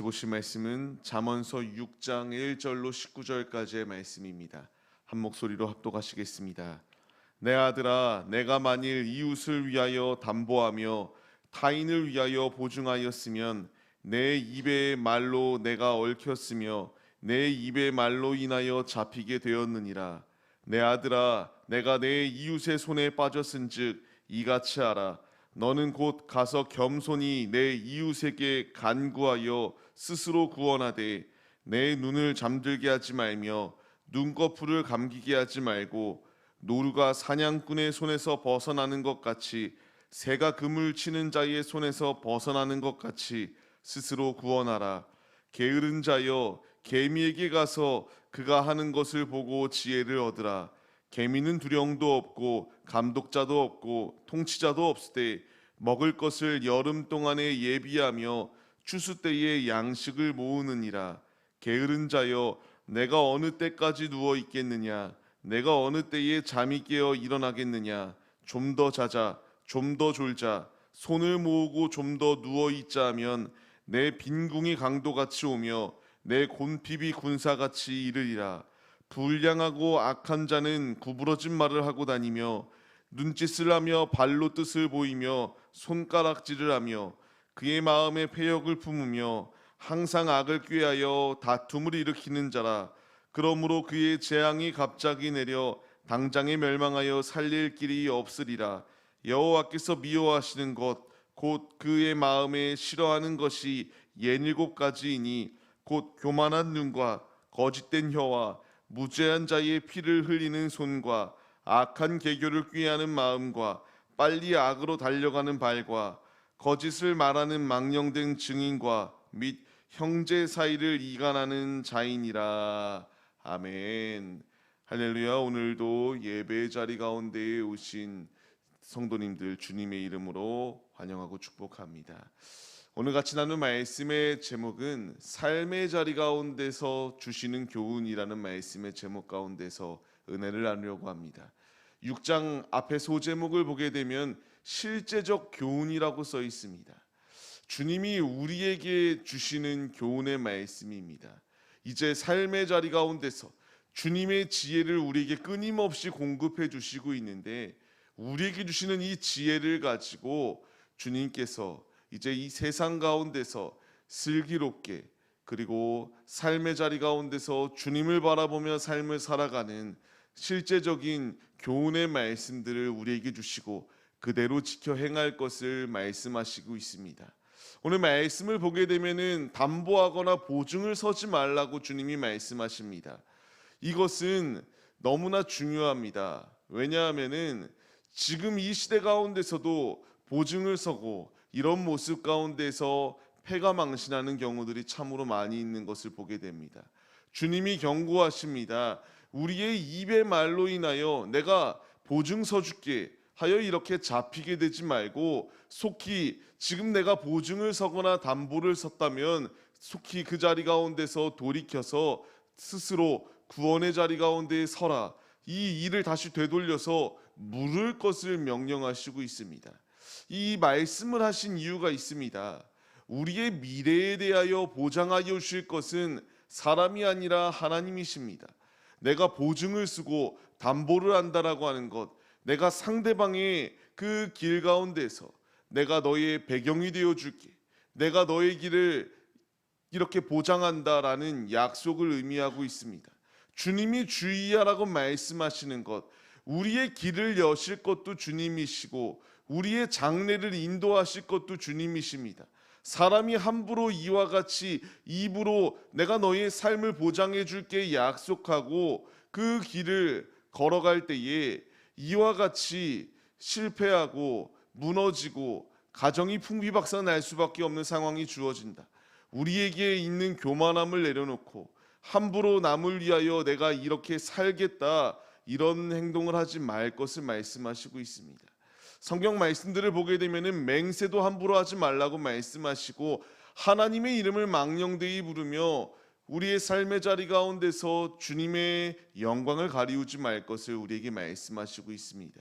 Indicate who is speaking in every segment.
Speaker 1: 보실 말씀은 잠언서 6장 1절로 19절까지의 말씀입니다. 한 목소리로 합독하시겠습니다. 내 아들아 내가 만일 이웃을 위하여 담보하며 타인을 위하여 보증하였으면 내 입의 말로 내가 얽혔으며 내 입의 말로 인하여 잡히게 되었느니라 내 아들아 내가 내 이웃의 손에 빠졌은즉 이같이 하라 너는 곧 가서 겸손히 내 이웃에게 간구하여 스스로 구원하되 내 눈을 잠들게 하지 말며 눈꺼풀을 감기게 하지 말고 노루가 사냥꾼의 손에서 벗어나는 것 같이 새가 그물 치는 자의 손에서 벗어나는 것 같이 스스로 구원하라. 게으른 자여 개미에게 가서 그가 하는 것을 보고 지혜를 얻으라 개미는 두령도 없고 감독자도 없고 통치자도 없으되 먹을 것을 여름 동안에 예비하며 추수 때에 양식을 모으느니라. 게으른 자여 내가 어느 때까지 누워 있겠느냐? 내가 어느 때에 잠이 깨어 일어나겠느냐? 좀 더 자자 좀 더 졸자. 손을 모으고 좀 더 누워 있자 하면 내 빈궁이 강도같이 오며 내 곤핍이 군사같이 이르리라 불량하고 악한 자는 구부러진 말을 하고 다니며 눈짓을 하며 발로 뜻을 보이며 손가락질을 하며 그의 마음에 패역을 품으며 항상 악을 꾀하여 다툼을 일으키는 자라. 그러므로 그의 재앙이 갑자기 내려 당장에 멸망하여 살릴 길이 없으리라. 여호와께서 미워하시는 것 곧 그의 마음에 싫어하는 것이 예닐곱 가지이니 곧 교만한 눈과 거짓된 혀와 무죄한 자의 피를 흘리는 손과 악한 계교를 꾀하는 마음과 빨리 악으로 달려가는 발과 거짓을 말하는 망령된 증인과 및 형제 사이를 이간하는 자인이라. 아멘. 할렐루야. 오늘도 예배 자리 가운데에 오신 성도님들 주님의 이름으로 환영하고 축복합니다. 오늘 같이 나눈 말씀의 제목은 삶의 자리 가운데서 주시는 교훈이라는 말씀의 제목 가운데서 은혜를 나누려고 합니다. 6장 앞에 소제목을 보게 되면 실제적 교훈이라고 써 있습니다. 주님이 우리에게 주시는 교훈의 말씀입니다. 이제 삶의 자리 가운데서 주님의 지혜를 우리에게 끊임없이 공급해 주시고 있는데 우리에게 주시는 이 지혜를 가지고 주님께서 이제 이 세상 가운데서 슬기롭게 그리고 삶의 자리 가운데서 주님을 바라보며 삶을 살아가는 실제적인 교훈의 말씀들을 우리에게 주시고 그대로 지켜 행할 것을 말씀하시고 있습니다. 오늘 말씀을 보게 되면은 담보하거나 보증을 서지 말라고 주님이 말씀하십니다. 이것은 너무나 중요합니다. 왜냐하면은 지금 이 시대 가운데서도 보증을 서고 이런 모습 가운데서 패가 망신하는 경우들이 참으로 많이 있는 것을 보게 됩니다. 주님이 경고하십니다. 우리의 입의 말로 인하여 내가 보증 서 줄게 하여 이렇게 잡히게 되지 말고 속히 지금 내가 보증을 서거나 담보를 섰다면 속히 그 자리 가운데서 돌이켜서 스스로 구원의 자리 가운데에 서라. 이 일을 다시 되돌려서 물을 것을 명령하시고 있습니다. 이 말씀을 하신 이유가 있습니다. 우리의 미래에 대하여 보장하여 주실 것은 사람이 아니라 하나님이십니다. 내가 보증을 쓰고 담보를 한다라고 하는 것, 내가 상대방의 그 길 가운데서 내가 너의 배경이 되어 줄게. 내가 너의 길을 이렇게 보장한다라는 약속을 의미하고 있습니다. 주님이 주의하라고 말씀하시는 것, 우리의 길을 여실 것도 주님이시고 우리의 장래를 인도하실 것도 주님이십니다. 사람이 함부로 이와 같이 입으로 내가 너의 삶을 보장해 줄게 약속하고 그 길을 걸어갈 때에 이와 같이 실패하고 무너지고 가정이 풍비박산 날 수밖에 없는 상황이 주어진다. 우리에게 있는 교만함을 내려놓고 함부로 남을 위하여 내가 이렇게 살겠다 이런 행동을 하지 말 것을 말씀하시고 있습니다. 성경 말씀들을 보게 되면은 맹세도 함부로 하지 말라고 말씀하시고 하나님의 이름을 망령되이 부르며 우리의 삶의 자리 가운데서 주님의 영광을 가리우지 말 것을 우리에게 말씀하시고 있습니다.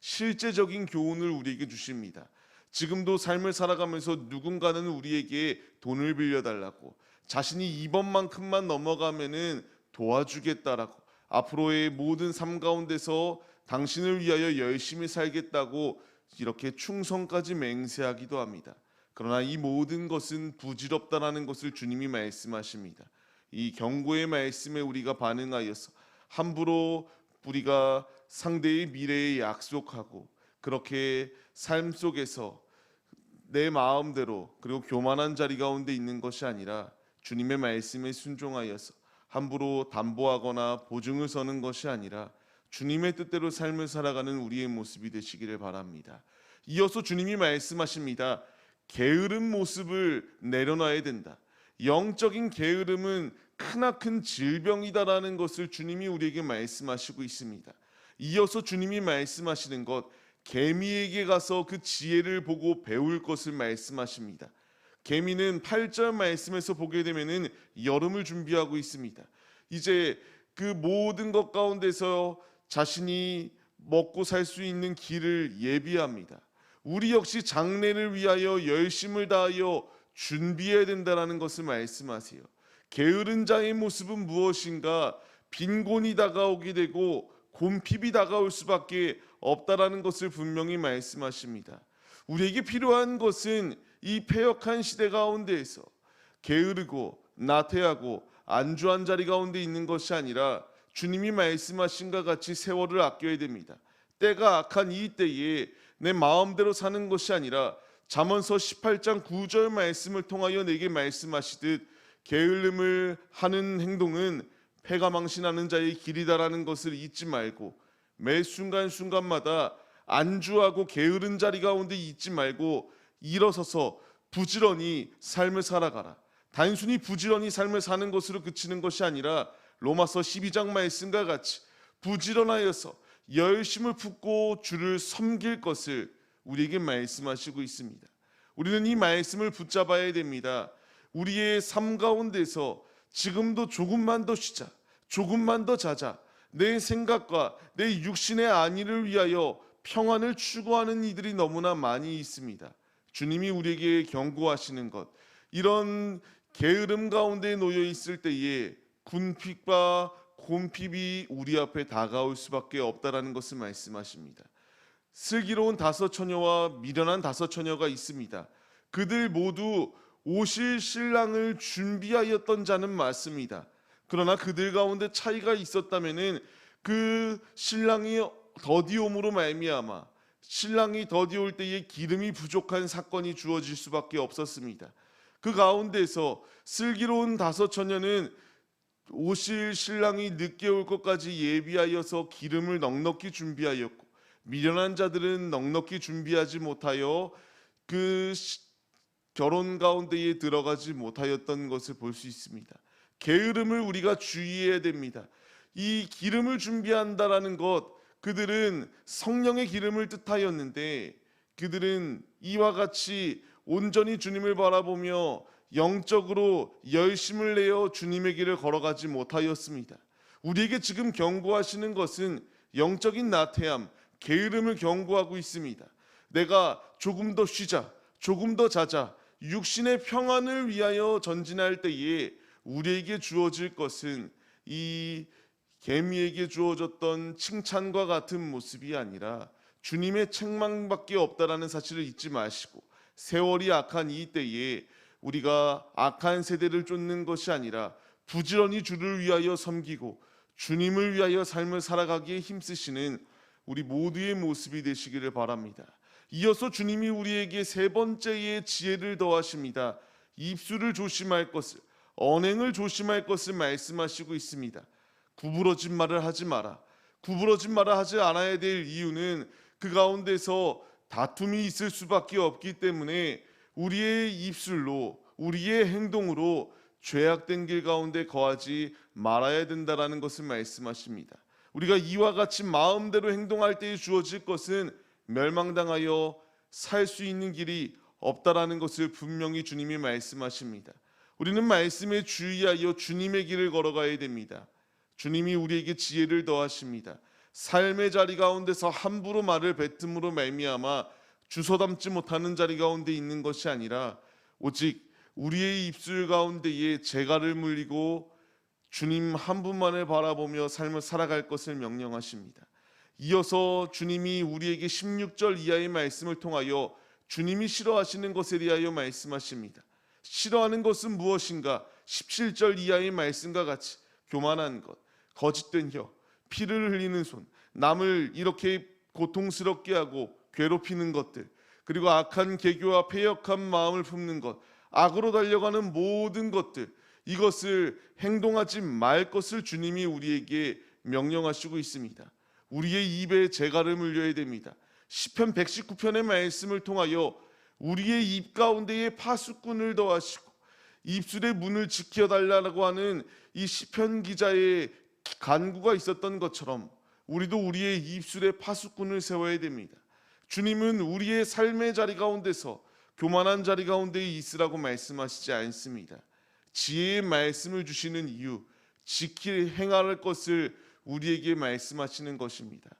Speaker 1: 실제적인 교훈을 우리에게 주십니다. 지금도 삶을 살아가면서 누군가는 우리에게 돈을 빌려달라고 자신이 이번만큼만 넘어가면은 도와주겠다라고 앞으로의 모든 삶 가운데서 당신을 위하여 열심히 살겠다고 이렇게 충성까지 맹세하기도 합니다. 그러나 이 모든 것은 부질없다라는 것을 주님이 말씀하십니다. 이 경고의 말씀에 우리가 반응하여서 함부로 우리가 상대의 미래에 약속하고 그렇게 삶 속에서 내 마음대로 그리고 교만한 자리 가운데 있는 것이 아니라 주님의 말씀에 순종하여서 함부로 담보하거나 보증을 서는 것이 아니라 주님의 뜻대로 삶을 살아가는 우리의 모습이 되시기를 바랍니다. 이어서 주님이 말씀하십니다. 게으른 모습을 내려놔야 된다. 영적인 게으름은 크나큰 질병이다라는 것을 주님이 우리에게 말씀하시고 있습니다. 이어서 주님이 말씀하시는 것 개미에게 가서 그 지혜를 보고 배울 것을 말씀하십니다. 개미는 8절 말씀에서 보게 되면은 여름을 준비하고 있습니다. 이제 그 모든 것 가운데서 자신이 먹고 살 수 있는 길을 예비합니다. 우리 역시 장래를 위하여 열심을 다하여 준비해야 된다라는 것을 말씀하세요. 게으른 자의 모습은 무엇인가? 빈곤이 다가오게 되고 곰핍이 다가올 수밖에 없다라는 것을 분명히 말씀하십니다. 우리에게 필요한 것은 이 폐역한 시대 가운데에서 게으르고 나태하고 안주한 자리 가운데 있는 것이 아니라 주님이 말씀하신 것 같이 세월을 아껴야 됩니다. 때가 악한 이 때에 내 마음대로 사는 것이 아니라 잠언서 18장 9절 말씀을 통하여 내게 말씀하시듯 게을름을 하는 행동은 패가 망신하는 자의 길이다라는 것을 잊지 말고 매 순간 순간마다 안주하고 게으른 자리 가운데 있지 말고 일어서서 부지런히 삶을 살아가라. 단순히 부지런히 삶을 사는 것으로 그치는 것이 아니라 로마서 12장 말씀과 같이 부지런하여서 열심을 품고 주를 섬길 것을 우리에게 말씀하시고 있습니다. 우리는 이 말씀을 붙잡아야 됩니다. 우리의 삶 가운데서 지금도 조금만 더 쉬자. 조금만 더 자자. 내 생각과 내 육신의 안위를 위하여 평안을 추구하는 이들이 너무나 많이 있습니다. 주님이 우리에게 경고하시는 것. 이런 게으름 가운데 놓여 있을 때에 군핍과 곰핍이 우리 앞에 다가올 수밖에 없다라는 것을 말씀하십니다. 슬기로운 다섯 처녀와 미련한 다섯 처녀가 있습니다. 그들 모두 오실 신랑을 준비하였던 자는 맞습니다. 그러나 그들 가운데 차이가 있었다면은 그 신랑이 더디옴으로 말미암아 신랑이 더디올 때에 기름이 부족한 사건이 주어질 수밖에 없었습니다. 그 가운데서 슬기로운 다섯 처녀는 오실 신랑이 늦게 올 것까지 예비하여서 기름을 넉넉히 준비하였고 미련한 자들은 넉넉히 준비하지 못하여 그 시- 결혼 가운데에 들어가지 못하였던 것을 볼 수 있습니다. 게으름을 우리가 주의해야 됩니다. 이 기름을 준비한다라는 것 그들은 성령의 기름을 뜻하였는데 그들은 이와 같이 온전히 주님을 바라보며 영적으로 열심을 내어 주님의 길을 걸어가지 못하였습니다. 우리에게 지금 경고하시는 것은 영적인 나태함, 게으름을 경고하고 있습니다. 내가 조금 더 쉬자, 조금 더 자자, 육신의 평안을 위하여 전진할 때에 우리에게 주어질 것은 이 개미에게 주어졌던 칭찬과 같은 모습이 아니라 주님의 책망밖에 없다라는 사실을 잊지 마시고 세월이 악한 이 때에 우리가 악한 세대를 쫓는 것이 아니라 부지런히 주를 위하여 섬기고 주님을 위하여 삶을 살아가기에 힘쓰시는 우리 모두의 모습이 되시기를 바랍니다. 이어서 주님이 우리에게 세 번째의 지혜를 더하십니다. 입술을 조심할 것을 언행을 조심할 것을 말씀하시고 있습니다. 구부러진 말을 하지 마라. 구부러진 말을 하지 않아야 될 이유는 그 가운데서 다툼이 있을 수밖에 없기 때문에 우리의 입술로 우리의 행동으로 죄악된 길 가운데 거하지 말아야 된다라는 것을 말씀하십니다. 우리가 이와 같이 마음대로 행동할 때에 주어질 것은 멸망당하여 살 수 있는 길이 없다라는 것을 분명히 주님이 말씀하십니다. 우리는 말씀에 주의하여 주님의 길을 걸어가야 됩니다. 주님이 우리에게 지혜를 더하십니다. 삶의 자리 가운데서 함부로 말을 뱉음으로 말미암아 주워 담지 못하는 자리 가운데 있는 것이 아니라 오직 우리의 입술 가운데에 재갈을 물리고 주님 한 분만을 바라보며 삶을 살아갈 것을 명령하십니다. 이어서 주님이 우리에게 16절 이하의 말씀을 통하여 주님이 싫어하시는 것에 대하여 말씀하십니다. 싫어하는 것은 무엇인가? 17절 이하의 말씀과 같이 교만한 것, 거짓된 혀, 피를 흘리는 손, 남을 이렇게 고통스럽게 하고 괴롭히는 것들, 그리고 악한 개교와 패역한 마음을 품는 것, 악으로 달려가는 모든 것들, 이것을 행동하지 말 것을 주님이 우리에게 명령하시고 있습니다. 우리의 입에 재갈을 물려야 됩니다. 시편 119편의 말씀을 통하여 우리의 입 가운데에 파수꾼을 더하시고 입술의 문을 지켜 달라고 하는 이 시편 기자의 간구가 있었던 것처럼 우리도 우리의 입술에 파수꾼을 세워야 됩니다. 주님은 우리의 삶의 자리 가운데서 교만한 자리 가운데 있으라고 말씀하시지 않습니다. 지혜의 말씀을 주시는 이유, 지킬 행할 것을 우리에게 말씀하시는 것입니다.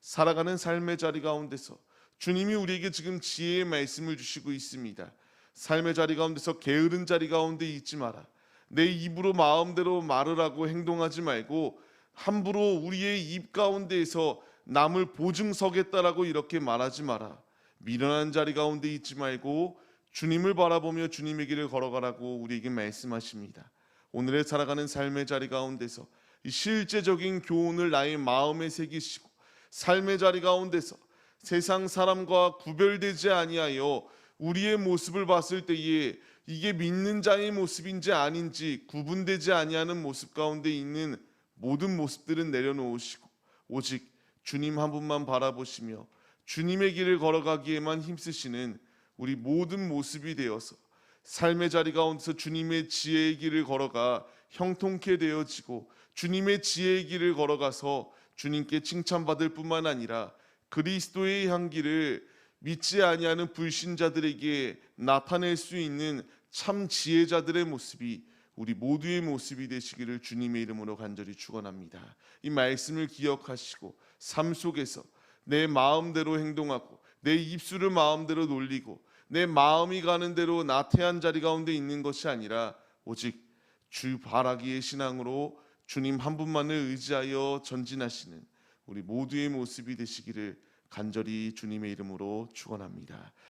Speaker 1: 살아가는 삶의 자리 가운데서 주님이 우리에게 지금 지혜의 말씀을 주시고 있습니다. 삶의 자리 가운데서 게으른 자리 가운데 있지 마라. 내 입으로 마음대로 말을 하고 행동하지 말고 함부로 우리의 입 가운데에서 남을 보증 서겠다라고 이렇게 말하지 마라. 미련한 자리 가운데 있지 말고 주님을 바라보며 주님의 길을 걸어가라고 우리에게 말씀하십니다. 오늘의 살아가는 삶의 자리 가운데서 이 실제적인 교훈을 나의 마음에 새기시고 삶의 자리 가운데서 세상 사람과 구별되지 아니하여 우리의 모습을 봤을 때에 이게 믿는 자의 모습인지 아닌지 구분되지 아니하는 모습 가운데 있는 모든 모습들은 내려놓으시고 오직 주님 한 분만 바라보시며 주님의 길을 걸어가기에만 힘쓰시는 우리 모든 모습이 되어서 삶의 자리 가운데서 주님의 지혜의 길을 걸어가 형통케 되어지고 주님의 지혜의 길을 걸어가서 주님께 칭찬받을 뿐만 아니라 그리스도의 향기를 믿지 아니하는 불신자들에게 나타낼 수 있는 참 지혜자들의 모습이 우리 모두의 모습이 되시기를 주님의 이름으로 간절히 축원합니다. 이 말씀을 기억하시고 삶 속에서 내 마음대로 행동하고 내 입술을 마음대로 놀리고 내 마음이 가는 대로 나태한 자리 가운데 있는 것이 아니라 오직 주 바라기의 신앙으로 주님 한 분만을 의지하여 전진하시는 우리 모두의 모습이 되시기를 간절히 주님의 이름으로 축원합니다.